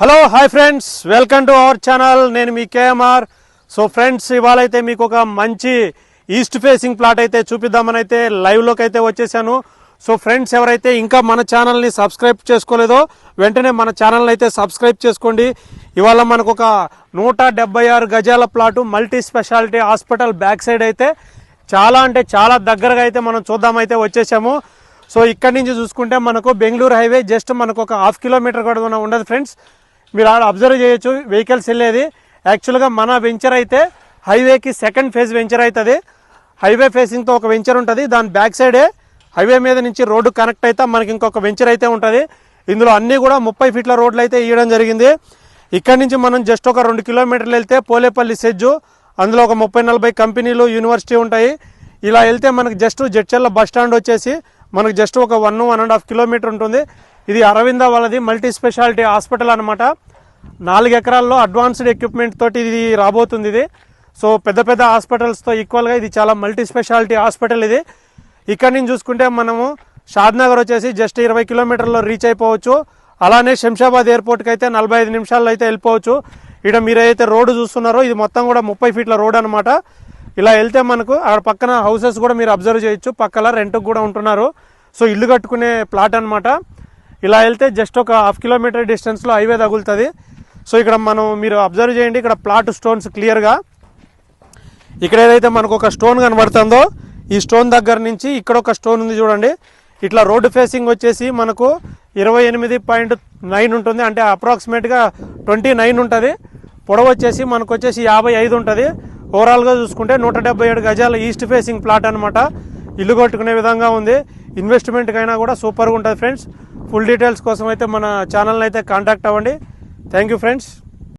Hello hi friends welcome to our channel నేను మీ KMR. So friends ఇవాళ అయితే మీకు ఒక మంచి ఈస్ట్ ఫేసింగ్ ప్లాట్ అయితే చూపిద్దామని అయితే లైవ్లోకి అయితే వచ్చేసాను. సో ఫ్రెండ్స్ ఎవరైతే ఇంకా మన ఛానల్ని సబ్స్క్రైబ్ చేసుకోలేదో వెంటనే మన ఛానల్ని అయితే సబ్స్క్రైబ్ చేసుకోండి. ఇవాళ మనకు ఒక నూట ఆరు గజాల plot multi speciality hospital back side అయితే చాలా అంటే చాలా దగ్గరగా అయితే మనం చూద్దామైతే వచ్చేసాము. సో ఇక్కడి నుంచి చూసుకుంటే మనకు బెంగళూరు హైవే జస్ట్ మనకు ఒక హాఫ్ కిలోమీటర్ కూడా ఉండదు ఫ్రెండ్స్ మీరు ఆడ అబ్జర్వ్ చేయొచ్చు. వెహికల్స్ వెళ్ళేది. యాక్చువల్గా మన వెంచర్ అయితే హైవేకి సెకండ్ ఫేజ్ వెంచర్ అవుతుంది. హైవే ఫేసింగ్తో ఒక వెంచర్ ఉంటుంది. దాని బ్యాక్ సైడే హైవే మీద నుంచి రోడ్డు కనెక్ట్ అయితే మనకి ఇంకొక వెంచర్ అయితే ఉంటుంది. ఇందులో అన్నీ కూడా ముప్పై ఫీట్ల రోడ్లు అయితే ఇవ్వడం జరిగింది. ఇక్కడ నుంచి మనం జస్ట్ ఒక రెండు కిలోమీటర్లు వెళ్తే పోలేపల్లి సెజ్జు అందులో ఒక ముప్పై నలభై కంపెనీలు యూనివర్సిటీ ఉంటాయి. ఇలా వెళ్తే మనకు జస్ట్ జడ్చర్ల బస్ స్టాండ్ వచ్చేసి మనకు జస్ట్ ఒక one one and half kilometre ఉంటుంది. ఇది అరవింద వాళ్ళది మల్టీ స్పెషాలిటీ హాస్పిటల్ అనమాట నాలుగు ఎకరాల్లో అడ్వాన్స్డ్ ఎక్విప్మెంట్ తోటి ఇది రాబోతుంది ఇది. సో పెద్ద పెద్ద హాస్పిటల్స్తో ఈక్వల్గా ఇది చాలా మల్టీ స్పెషాలిటీ హాస్పిటల్ ఇది. ఇక్కడ నుంచి చూసుకుంటే మనము షాద్నగర్ వచ్చేసి జస్ట్ ఇరవై కిలోమీటర్లో రీచ్ అయిపోవచ్చు. అలానే శంషాబాద్ ఎయిర్పోర్ట్కి అయితే నలభై ఐదు నిమిషాల్లో అయితే వెళ్ళిపోవచ్చు. ఇక్కడ మీరు అయితే రోడ్డు చూస్తున్నారో ఇది మొత్తం కూడా ముప్పై ఫీట్ల రోడ్ అనమాట ఇలా వెళ్తే మనకు అక్కడ పక్కన హౌసెస్ కూడా మీరు అబ్జర్వ్ చేయొచ్చు. పక్కల రెంట్కి కూడా ఉంటున్నారు. సో ఇల్లు కట్టుకునే ప్లాట్ అనమాట ఇలా వెళ్తే జస్ట్ ఒక హాఫ్ కిలోమీటర్ డిస్టెన్స్లో హైవే తగులుతుంది. సో ఇక్కడ మనం మీరు అబ్జర్వ్ చేయండి ఇక్కడ ప్లాట్ స్టోన్స్ క్లియర్గా ఇక్కడ ఏదైతే మనకు ఒక స్టోన్ కనబడుతుందో ఈ స్టోన్ దగ్గర నుంచి ఇక్కడ ఒక స్టోన్ ఉంది చూడండి. ఇట్లా రోడ్డు ఫేసింగ్ వచ్చేసి మనకు ఇరవై ఎనిమిది పాయింట్ నైన్ ఉంటుంది. అంటే అప్రాక్సిమేట్గా ట్వంటీ నైన్ ఉంటుంది. పొడవు వచ్చేసి మనకు వచ్చేసి యాభై ఐదు ఉంటుంది. ఓవరాల్గా చూసుకుంటే నూట డెబ్బై ఏడు గజాల ఈస్ట్ ఫేసింగ్ ప్లాట్ అనమాట ఇల్లు కట్టుకునే విధంగా ఉంది. ఇన్వెస్ట్మెంట్కైనా కూడా సూపర్గా ఉంటుంది ఫ్రెండ్స్ ఫుల్ డీటెయిల్స్ కోసం అయితే మన ఛానల్ని అయితే కాంటాక్ట్ అవ్వండి. Thank you friends.